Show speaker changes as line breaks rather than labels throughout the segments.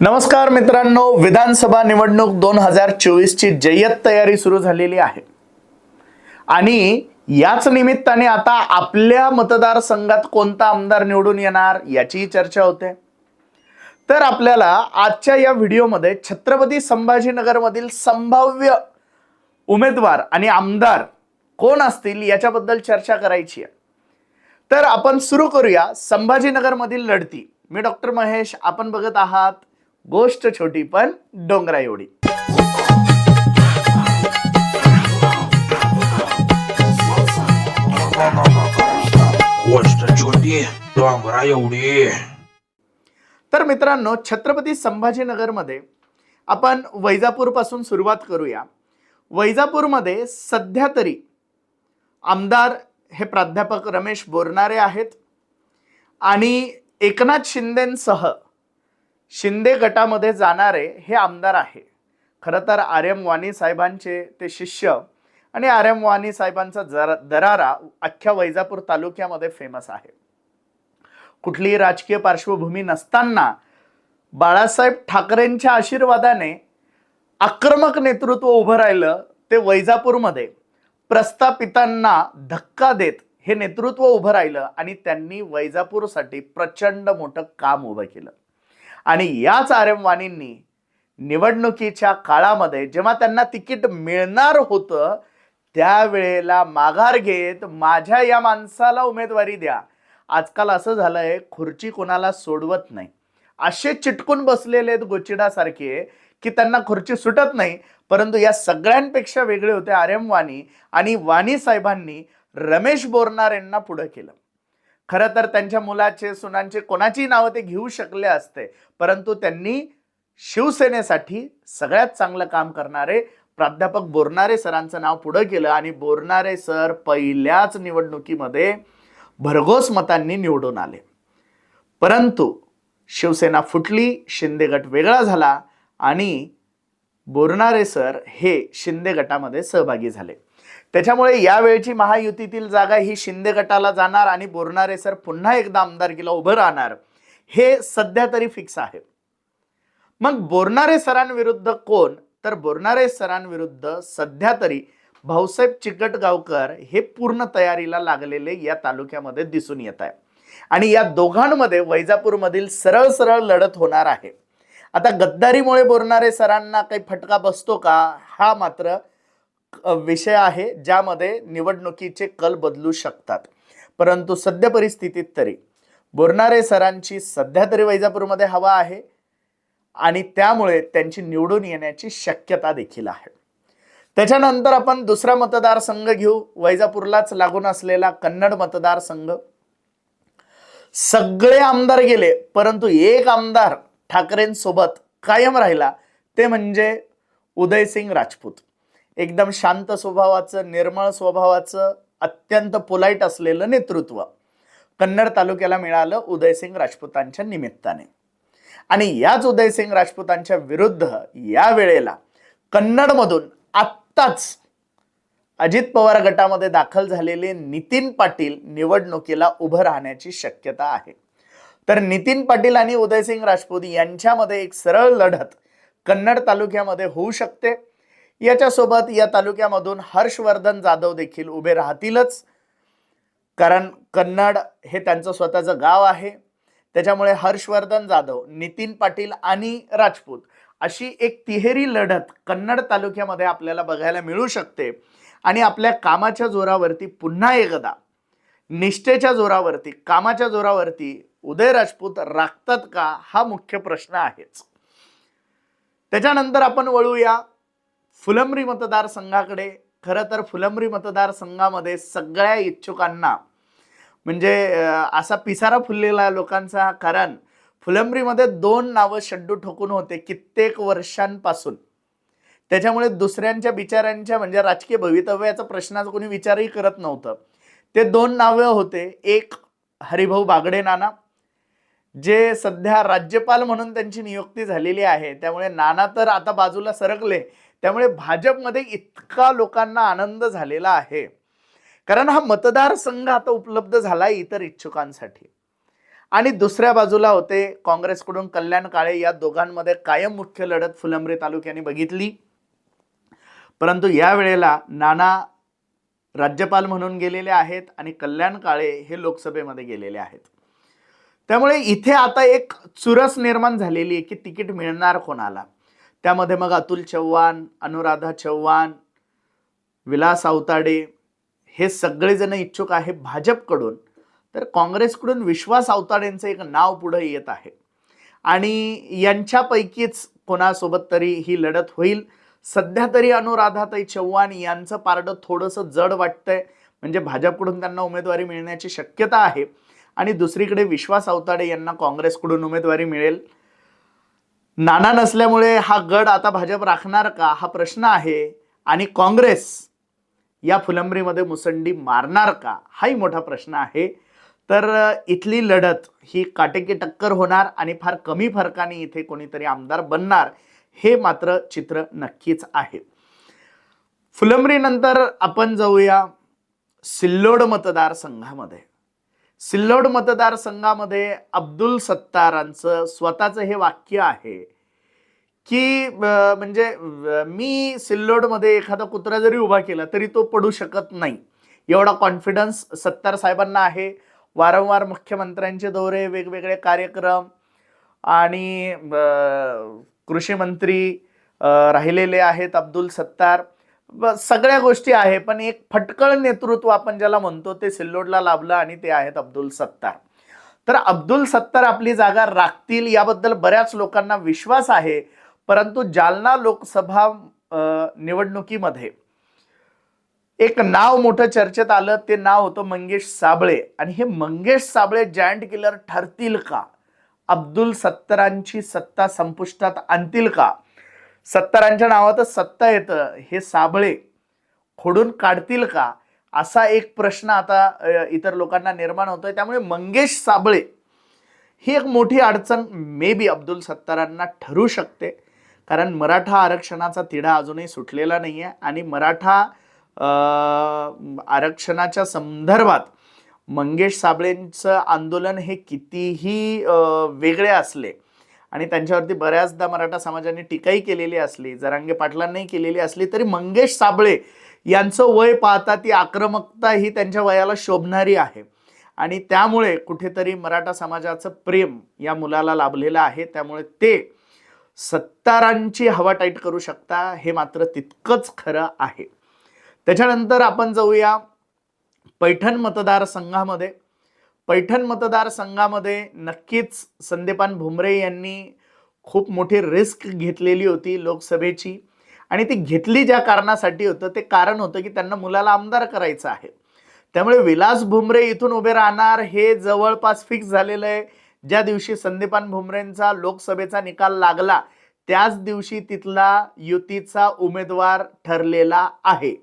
नमस्कार मित्रांनो विधानसभा निवडणूक दोन हजार चोवीसची जय्यत तयारी सुरू झालेली आहे. आणि याच निमित्ताने आता आपल्या मतदारसंघात कोणता आमदार निवडून येणार याचीही चर्चा होते. तर आपल्याला आजच्या या व्हिडिओमध्ये छत्रपती संभाजीनगरमधील संभाव्य उमेदवार आणि आमदार कोण असतील याच्याबद्दल चर्चा करायची आहे. तर आपण सुरू करूया संभाजीनगरमधील लढती. मी डॉक्टर महेश आपण बघत आहात गोष्ट छोटी पण डोंगरा एवढी.
गोष्ट छोटी डोंगरा एवढी.
तर मित्रांनो छत्रपती संभाजीनगरमध्ये आपण वैजापूरपासून सुरुवात करूया. वैजापूरमध्ये सध्या तरी आमदार हे प्राध्यापक रमेश बोरनारे आहेत आणि एकनाथ शिंदेसह शिंदे गटामध्ये जाणारे हे आमदार आहे. खरं तर आर एम वाणी साहेबांचे ते शिष्य आणि आर एम वाणी साहेबांचा जरा दरारा अख्ख्या वैजापूर तालुक्यामध्ये फेमस आहे. कुठलीही राजकीय पार्श्वभूमी नसताना बाळासाहेब ठाकरेंच्या आशीर्वादाने आक्रमक नेतृत्व उभं राहिलं ते वैजापूरमध्ये. प्रस्थापितांना धक्का देत हे नेतृत्व उभं राहिलं आणि त्यांनी वैजापूरसाठी प्रचंड मोठं काम उभं केलं. आणि याच आर्यमवाणींनी निवडणुकीच्या काळामध्ये जेव्हा त्यांना तिकीट मिळणार होतं त्यावेळेला माघार घेत माझ्या या माणसाला उमेदवारी द्या. आजकाल असं झालंय खुर्ची कोणाला सोडवत नाही. असे चिटकून बसलेले आहेत गोचिडासारखे की त्यांना खुर्ची सुटत नाही परंतु या सगळ्यांपेक्षा वेगळे होते आर्यम वाणी आणि वाणी साहेबांनी रमेश बोरणार यांना पुढं केलं. खरं तर त्यांच्या मुलाचे सुनांचे कोणाचीही नावं ते घेऊ शकले असते. परंतु त्यांनी शिवसेनेसाठी सगळ्यात चांगलं काम करणारे प्राध्यापक बोरणारे सरांचं नाव पुढं केलं आणि बोरणारे सर पहिल्याच निवडणुकीमध्ये भरघोस मतांनी निवडून आले. परंतु शिवसेना फुटली शिंदे गट वेगळा झाला आणि बोरणारे सर हे शिंदे गटामध्ये सहभागी झाले. त्याच्यामुळे यावेळची महायुतीतील जागा ही शिंदे गटाला जाणार आणि बोरणारे सर पुन्हा एकदा आमदारकीला उभं राहणार. हे सध्या तरी फिक्स आहे. मग बोरणारे सरांविरुद्ध कोण? तर बोरणारे सरांविरुद्ध सध्या तरी भाऊसाहेब चिकटगावकर हे पूर्ण तयारीला लागलेले या तालुक्यामध्ये दिसून येत आहे. आणि या दोघांमध्ये वैजापूरमधील सरळ सरळ लढत होणार आहे. आता गद्दारीमुळे बोरणारे सरांना काही फटका बसतो का? हा मात्र विषय आहे ज्यामध्ये निवडणुकीचे कल बदलू शकतात. परंतु सध्या परिस्थितीत तरी बोरणारे सरांची सध्या तरी वैजापूरमध्ये हवा आहे आणि त्यामुळे त्यांची निवडून येण्याची शक्यता देखील आहे. त्याच्यानंतर आपण दुसरा मतदारसंघ घेऊ. वैजापूरलाच लागून असलेला कन्नड मतदारसंघ. सगळे आमदार गेले परंतु एक आमदार ठाकरेंसोबत कायम राहिला. ते म्हणजे उदयसिंग राजपूत. एकदम शांत स्वभावाचं निर्मळ स्वभावाचं अत्यंत पोलाईट असलेलं नेतृत्व कन्नड तालुक्याला मिळालं उदयसिंग राजपूतांच्या निमित्ताने. आणि याच उदयसिंग राजपूतांच्या विरुद्ध या वेळेला कन्नडमधून आत्ताच अजित पवार गटामध्ये दाखल झालेले नितीन पाटील निवडणुकीला उभं राहण्याची शक्यता आहे. तर नितीन पाटील आणि उदयसिंग राजपूत यांच्यामध्ये एक सरळ लढत कन्नड तालुक्यामध्ये होऊ शकते. याच्यासोबत या तालुक्यामधून हर्षवर्धन जाधव देखील उभे राहतीलच. कारण कन्नड हे त्यांचं स्वतःचं गाव आहे. त्याच्यामुळे हर्षवर्धन जाधव नितीन पाटील आणि राजपूत अशी एक तिहेरी लढत कन्नड तालुक्यामध्ये आपल्याला बघायला मिळू शकते. आणि आपल्या कामाच्या जोरावरती पुन्हा एकदा निष्ठेच्या जोरावरती कामाच्या जोरावरती उदय राजपूत राखतात का हा मुख्य प्रश्न आहेच. त्याच्यानंतर आपण वळूया. फुलंब्री मतदारसंघाकडे खरं तर फुलंब्री मतदारसंघामध्ये सगळ्या इच्छुकांना म्हणजे असा पिसारा फुललेला लोकांचा कारण फुलंब्रीमध्ये दोन नावं शड्डू ठोकून होते कित्येक वर्षांपासून. त्याच्यामुळे दुसऱ्यांच्या बिचाऱ्यांच्या म्हणजे राजकीय भवितव्याचा प्रश्नाचा कोणी विचारही करत नव्हतं. ते दोन नावं होते एक हरिभाऊ बागडे नाना जे सध्या राज्यपाल म्हणून त्यांची नियुक्ती झालेली आहे. त्यामुळे नाना तर आता बाजूला सरकले त्यामुळे भाजपमध्ये इतका लोकांना आनंद झालेला आहे. कारण हा मतदारसंघ आता उपलब्ध झाला इतर इच्छुकांसाठी. आणि दुसऱ्या बाजूला होते काँग्रेसकडून कल्याण काळे या दोघांमध्ये कायम मुख्य लढत फुलंब्री तालुक्याने बघितली. परंतु या वेळेला नाना राज्यपाल म्हणून गेलेले आहेत आणि कल्याण काळे हे लोकसभेमध्ये गेलेले आहेत. त्यामुळे इथे आता एक चुरस निर्माण झालेली आहे की तिकीट मिळणार कोणाला? त्यामध्ये मग अतुल चव्हाण अनुराधा चव्हाण विलास आवताडे हे सगळेजण इच्छुक आहे भाजपकडून. तर काँग्रेसकडून विश्वास अवताडेंचं एक नाव पुढं येत आहे. आणि यांच्यापैकीच कोणासोबत तरी ही लढत होईल. सध्या तरी अनुराधाताई चव्हाण यांचं पारडं थोडंसं जड वाटतंय. म्हणजे भाजपकडून त्यांना उमेदवारी मिळण्याची शक्यता आहे. आणि दुसरीकडे विश्वास आवताडे यांना काँग्रेसकडून उमेदवारी मिळेल. नाना नसल्यामुळे हा गड आता भाजप राखणार का? हा प्रश्न आहे. आणि काँग्रेस या फुलंबरीमध्ये मुसंडी मारणार का? हाही मोठा प्रश्न आहे. तर इथली लढत ही काटेकी टक्कर होणार आणि फार कमी फरकाने इथे कोणीतरी आमदार बनणार हे मात्र चित्र नक्कीच आहे. फुलंब्रीनंतर आपण जाऊया सिल्लोड मतदारसंघामध्ये. सिल्लोड मतदारसंघामध्ये अब्दुल सत्तारांचं स्वतःचं हे वाक्य आहे की म्हणजे मी सिल्लोडमध्ये एखादा कुत्रा जरी उभा केला तरी तो पडू शकत नाही. एवढा कॉन्फिडन्स सत्तार साहेबांना आहे. वारंवार मुख्यमंत्र्यांचे दौरे वेगवेगळे कार्यक्रम आणि अ, कृषी मंत्री राहिलेले आहेत अब्दुल सत्तार. सगळ्या गोष्टी आहे पण एक फटकळ नेतृत्व आपण ज्याला म्हणतो ते सिल्लोडला लाभलं आणि ते आहेत अब्दुल सत्तार. तर अब्दुल सत्तार आपली जागा राखतील याबद्दल बऱ्याच लोकांना विश्वास आहे परंतु जालना लोकसभा निवडणुकीमध्ये एक नाव मोठं चर्चेत आलं ते नाव होतं मंगेश साबळे. आणि हे मंगेश साबळे जायंट किलर ठरतील का? अब्दुल सत्तरांची सत्ता संपुष्टात आणतील का? सत्तरांच्या नावातच सत्ता येतं हे साबळे खोडून काढतील का? असा एक प्रश्न आता इतर लोकांना निर्माण होतोय. त्यामुळे मंगेश साबळे ही एक मोठी अडचण मे बी अब्दुल सत्तारांना ठरू शकते. कारण मराठा आरक्षणाचा तिढा अजूनही सुटलेला नाही आहे आणि मराठा आरक्षणाच्या संदर्भात मंगेश साबळेंचं आंदोलन हे कितीही वेगळे असले आणि त्यांच्यावरती बऱ्याचदा मराठा समाजाने टीकाही केलेली असली जरांगे पाटलांनाही केलेली असली तरी मंगेश साबळे यांचं वय पाहता ती आक्रमकता ही त्यांच्या वयाला शोभणारी आहे. आणि त्यामुळे कुठेतरी मराठा समाजाचं प्रेम या मुलाला लाभलेलं आहे. त्यामुळे ते सत्तारांची हवा टाईट करू शकता हे मात्र तितकंच खरं आहे. त्याच्यानंतर आपण जाऊया पैठण मतदारसंघामध्ये. पैठण मतदारसंघामध्ये नक्कीच संदीपान भुमरे यांनी खूप मोठी रिस्क घेतलेली होती लोकसभेची. आणि ती घेतली ज्या कारणासाठी होतं ते कारण होतं की त्यांना मुलाला आमदार करायचं आहे. त्यामुळे विलास भुमरे इथून उभे राहणार हे जवळपास फिक्स झालेलं आहे. ज्या दिवशी संदीपान भुमरेंचा लोकसभेचा निकाल लागला त्याच दिवशी तिथला युतीचा उमेदवार ठरलेला आहे.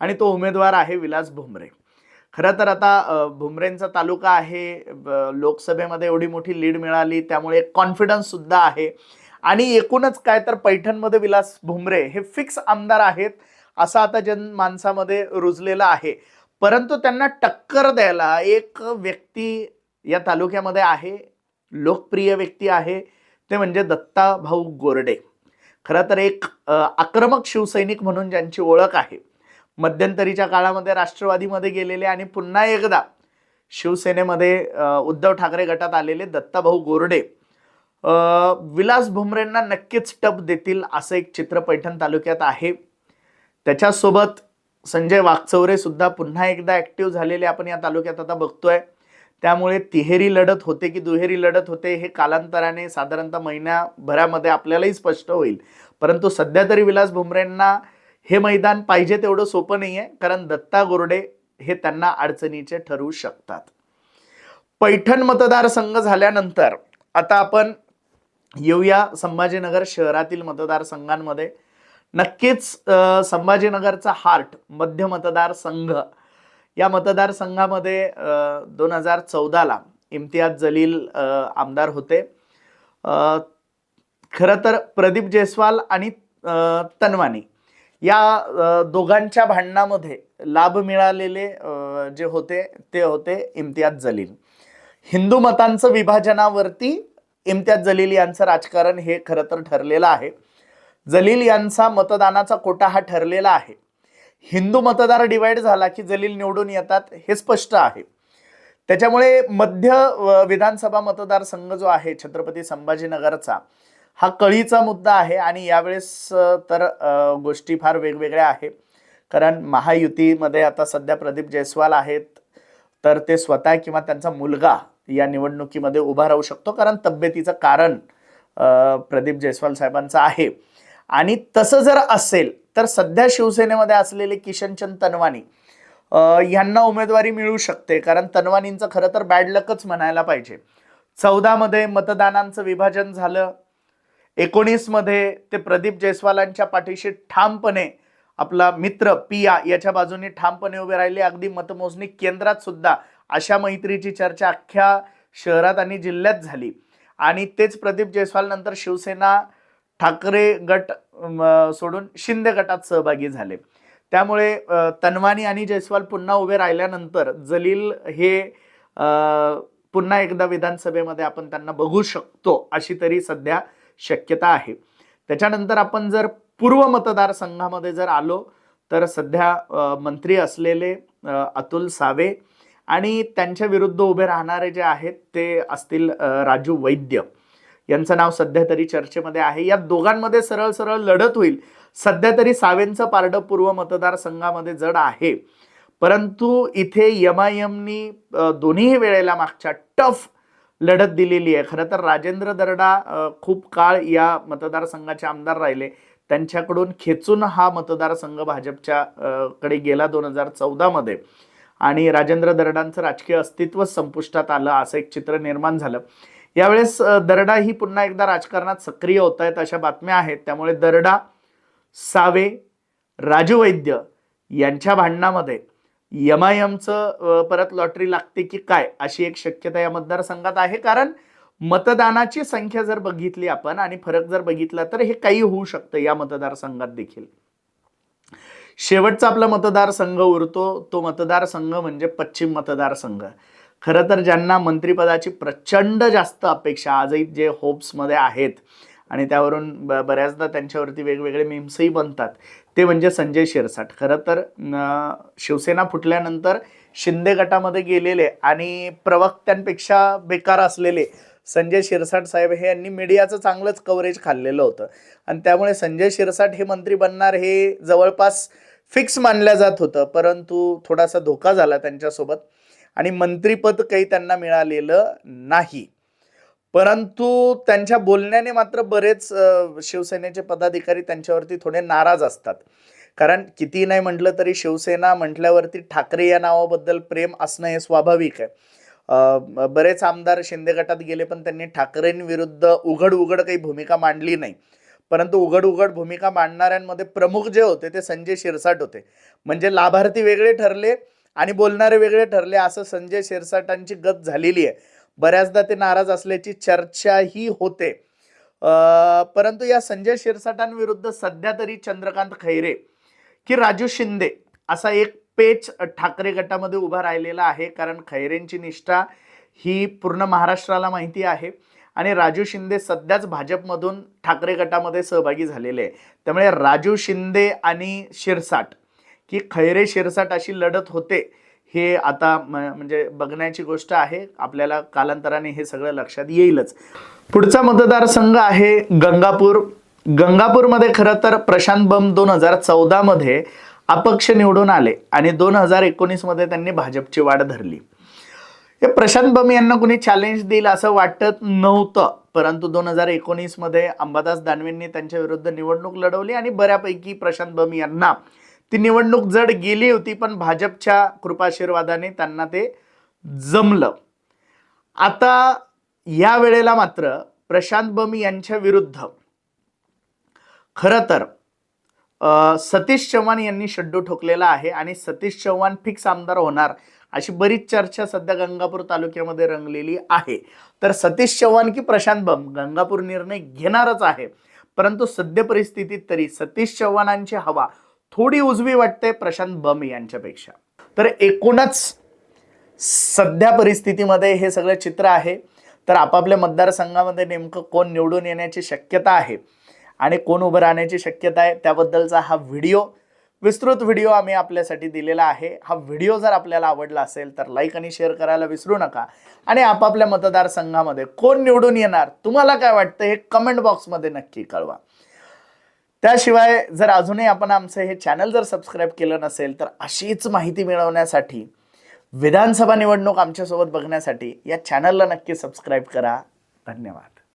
आणि तो उमेदवार आहे विलास भुमरे. खरं तर आता भुमरेंचा तालुका आहे ब- लोकसभेमध्ये एवढी मोठी लीड मिळाली त्यामुळे कॉन्फिडन्स सुद्धा आहे. आणि एकूणच काय तर पैठणमध्ये विलास भुमरे हे फिक्स आमदार आहेत असं आता जन माणसामध्ये रुजलेलं आहे. परंतु त्यांना टक्कर द्यायला एक व्यक्ती या तालुक्यामध्ये आहे लोकप्रिय व्यक्ती आहे ते म्हणजे दत्ता भाऊ गोरडे. खरं तर एक आक्रमक शिवसैनिक म्हणून ज्यांची ओळख आहे. मध्यंतरीच्या काळामध्ये राष्ट्रवादीमध्ये गेलेले आणि पुन्हा एकदा शिवसेनेमध्ये उद्धव ठाकरे गटात आलेले दत्ताभाऊ गोरडे विलास भुमरेंना नक्कीच टप देतील असं एक चित्र पैठण तालुक्यात आहे. त्याच्यासोबत संजय वाकचौरे सुद्धा पुन्हा एकदा ॲक्टिव्ह झालेले आपण या तालुक्यात आता बघतोय. त्यामुळे तिहेरी लढत होते की दुहेरी लढत होते हे कालांतराने साधारणतः महिन्याभरामध्ये आपल्यालाही स्पष्ट होईल. परंतु सध्या तरी विलास भुमरेंना हे मैदान पाहिजे तेवढं सोपं नाही आहे कारण दत्ता गोरडे हे त्यांना अडचणीचे ठरू शकतात. पैठण मतदारसंघ झाल्यानंतर आता आपण येऊया संभाजीनगर शहरातील मतदारसंघांमध्ये नक्कीच संभाजीनगरचा हार्ट मध्य मतदारसंघ या मतदारसंघामध्ये दोन हजार चौदाला इम्तियाज जलील आमदार होते. खरं तर प्रदीप जयस्वाल आणि तन्वानी तनवानी या दोघांच्या भांडणामध्ये लाभ मिळालेले जे होते ते होते इम्तियाज जलील. हिंदू मतांचं विभाजनावरती इम्तियाज जलील यांचं राजकारण हे खरं तर ठरलेलं आहे. जलील यांचा मतदानाचा कोटा हा ठरलेला आहे. हिंदू मतदार डिवाइड झाला की जलील निवडून येतात हे स्पष्ट आहे. त्याच्यामुळे मध्य विधानसभा मतदारसंघ जो आहे छत्रपती संभाजीनगरचा हा कळीचा मुद्दा आहे आणि यावेळेस तर गोष्टी फार वेगवेगळ्या आहे. कारण महायुतीमध्ये आता सध्या प्रदीप जयस्वाल आहेत तर ते स्वतः किंवा त्यांचा मुलगा या निवडणुकीमध्ये उभा राहू शकतो कारण तब्येतीचं कारण प्रदीप जयस्वाल साहेबांचं आहे. आणि तसं जर असेल तर सध्या शिवसेनेमध्ये असलेले किशनचंद तनवानी यांना उमेदवारी मिळू शकते कारण तनवानींचं खरं तर बॅड लकच म्हणायला पाहिजे. चौदामध्ये मतदानांचं विभाजन झालं एकोणीसमध्ये ते प्रदीप जयस्वालांच्या पाठीशी ठामपणे आपला मित्र पिया याच्या बाजूने ठामपणे उभे राहिले. अगदी मतमोजणी केंद्रात सुद्धा अशा मैत्रीची चर्चा अख्ख्या शहरात आणि जिल्ह्यात झाली. आणि तेच प्रदीप जयस्वाल नंतर शिवसेना ठाकरे गट सोडून शिंदे गटात सहभागी झाले. त्यामुळे तन्वानी आणि जयस्वाल पुन्हा उभे राहिल्यानंतर जलील हे पुन्हा एकदा विधानसभेमध्ये आपण त्यांना बघू शकतो अशी तरी सध्या शक्यता आहे. त्याच्यानंतर आपण जर पूर्व मतदारसंघामध्ये जर आलो तर सध्या मंत्री असलेले अतुल सावे आणि त्यांच्या विरुद्ध उभे राहणारे जे आहेत ते असतील राजू वैद्य. यांचं नाव सध्या तरी चर्चेमध्ये आहे. या दोघांमध्ये सरळ सरळ लढत होईल. सध्या तरी सावेंचं पारडं पूर्व मतदारसंघामध्ये जड आहे. परंतु इथे यमायमनी दोन्ही वेळेला मागच्या टफ लढत दिलेली आहे. खरं तर राजेंद्र दरडा खूप काळ या मतदारसंघाचे आमदार राहिले. त्यांच्याकडून खेचून हा मतदारसंघ भाजपच्या कडे गेला दोन हजार चौदामध्ये आणि राजेंद्र दरडांचं राजकीय अस्तित्व संपुष्टात आलं असं एक चित्र निर्माण झालं. यावेळेस दरडा ही पुन्हा एकदा राजकारणात सक्रिय होत आहेत अशा बातम्या आहेत. त्यामुळे दरडा सावे राजू वैद्य यांच्या भांडणामध्ये यमायमचं परत लॉटरी लागते की काय अशी एक शक्यता या मतदारसंघात आहे. कारण मतदानाची संख्या जर बघितली आपण आणि फरक जर बघितला तर हे काही होऊ शकतं या मतदारसंघात देखील. शेवटचा आपला मतदारसंघ उरतो. तो मतदारसंघ म्हणजे पश्चिम मतदारसंघ. खरं तर ज्यांना मंत्रिपदाची प्रचंड जास्त अपेक्षा आजही जे होप्समध्ये आहेत आणि त्यावरून ब बऱ्याचदा त्यांच्यावरती वेगवेगळे मीम्सही बनतात. ते म्हणजे संजय शिरसाट. खरं तर शिवसेना फुटल्यानंतर शिंदे गटामध्ये गेलेले आणि प्रवक्त्यांपेक्षा बेकार असलेले संजय शिरसाट साहेब हे यांनी मीडियाचं चांगलंच कव्हरेज खाल्लेलं होतं. आणि त्यामुळे संजय शिरसाट हे मंत्री बनणार हे जवळपास फिक्स मानलं जात होतं. परंतु थोडासा धोका झाला त्यांच्यासोबत. आणि मंत्रीपद काही त्यांना मिळालेलं नाही. परंतु त्यांच्या बोलण्याने मात्र बरेच शिवसेनेचे पदाधिकारी त्यांच्यावरती थोडे नाराज असतात. कारण किती नाही म्हटलं तरी शिवसेना म्हटल्यावरती ठाकरे या नावाबद्दल प्रेम असणं हे स्वाभाविक आहे. बरेच आमदार शिंदे गटात गेले पण त्यांनी ठाकरेंविरुद्ध उघड उघड काही भूमिका मांडली नाही. परंतु उघड उघड भूमिका मांडणाऱ्यांमध्ये प्रमुख जे होते ते संजय शिरसाट होते. म्हणजे लाभार्थी वेगळे ठरले आणि बोलणारे वेगळे ठरले असं संजय शिरसाटांची गत झालेली आहे. बऱ्याचदा ते नाराज असल्याची चर्चाही होते. परंतु या संजय शिरसाटांविरुद्ध सध्या तरी चंद्रकांत खैरे की राजू शिंदे असा एक पेच ठाकरे गटामध्ये उभा राहिलेला आहे. कारण खैरेंची निष्ठा ही पूर्ण महाराष्ट्राला माहिती आहे. आणि राजू शिंदे सध्याच भाजपमधून ठाकरे गटामध्ये सहभागी झालेले आहे त्यामुळे राजू शिंदे आणि शिरसाट की खैरे शिरसाट अशी लढत होते. हे आता म्हणजे बघण्याची गोष्ट आहे. आपल्याला कालांतराने हे सगळं लक्षात येईलच. पुढचा मतदारसंघ आहे गंगापूर. गंगापूरमध्ये खरं तर प्रशांत बम दोन हजार चौदामध्ये अपक्ष निवडून आले आणि दोन हजार एकोणीसमध्ये त्यांनी भाजपची वाट धरली. प्रशांत बम यांना कुणी चॅलेंज देईल असं वाटत नव्हतं परंतु दोन हजार एकोणीसमध्ये अंबादास दानवेंनी त्यांच्या विरुद्ध निवडणूक लढवली आणि बऱ्यापैकी प्रशांत बम यांना ती निवडणूक जड गेली होती पण भाजपच्या कृपाशीर्वादाने त्यांना ते जमलं. आता या वेळेला मात्र प्रशांत बमी यांच्या विरुद्ध खरं तर सतीश चव्हाण यांनी शड्डू ठोकलेला आहे आणि सतीश चव्हाण फिक्स आमदार होणार अशी बरीच चर्चा सध्या गंगापूर तालुक्यामध्ये रंगलेली आहे. तर सतीश चव्हाण की प्रशांत बम गंगापूर निर्णय घेणारच आहे. परंतु सद्य परिस्थितीत तरी सतीश चव्हाणांची हवा थोडी उजवी वाटते प्रशांत बम यांच्यापेक्षा. तर एकूणच सध्या परिस्थितीमध्ये हे सगळं चित्र आहे. तर आपापल्या मतदारसंघामध्ये नेमकं कोण निवडून येण्याची शक्यता आहे आणि कोण उभं राहण्याची शक्यता आहे त्याबद्दलचा हा व्हिडिओ विस्तृत व्हिडिओ आम्ही आपल्यासाठी दिलेला आहे. हा व्हिडिओ जर आपल्याला आवडला असेल तर लाईक आणि शेअर करायला विसरू नका. आणि आपापल्या मतदारसंघामध्ये कोण निवडून येणार तुम्हाला काय वाटतं हे कमेंट बॉक्समध्ये नक्की कळवा. त्याशिवाय जर अजूनही आपण आमचं हे चॅनल जर सबस्क्राईब केलं नसेल तर अशीच माहिती मिळवण्यासाठी विधानसभा निवडणूक आमच्यासोबत बघण्यासाठी या चॅनलला नक्की सबस्क्राईब करा. धन्यवाद.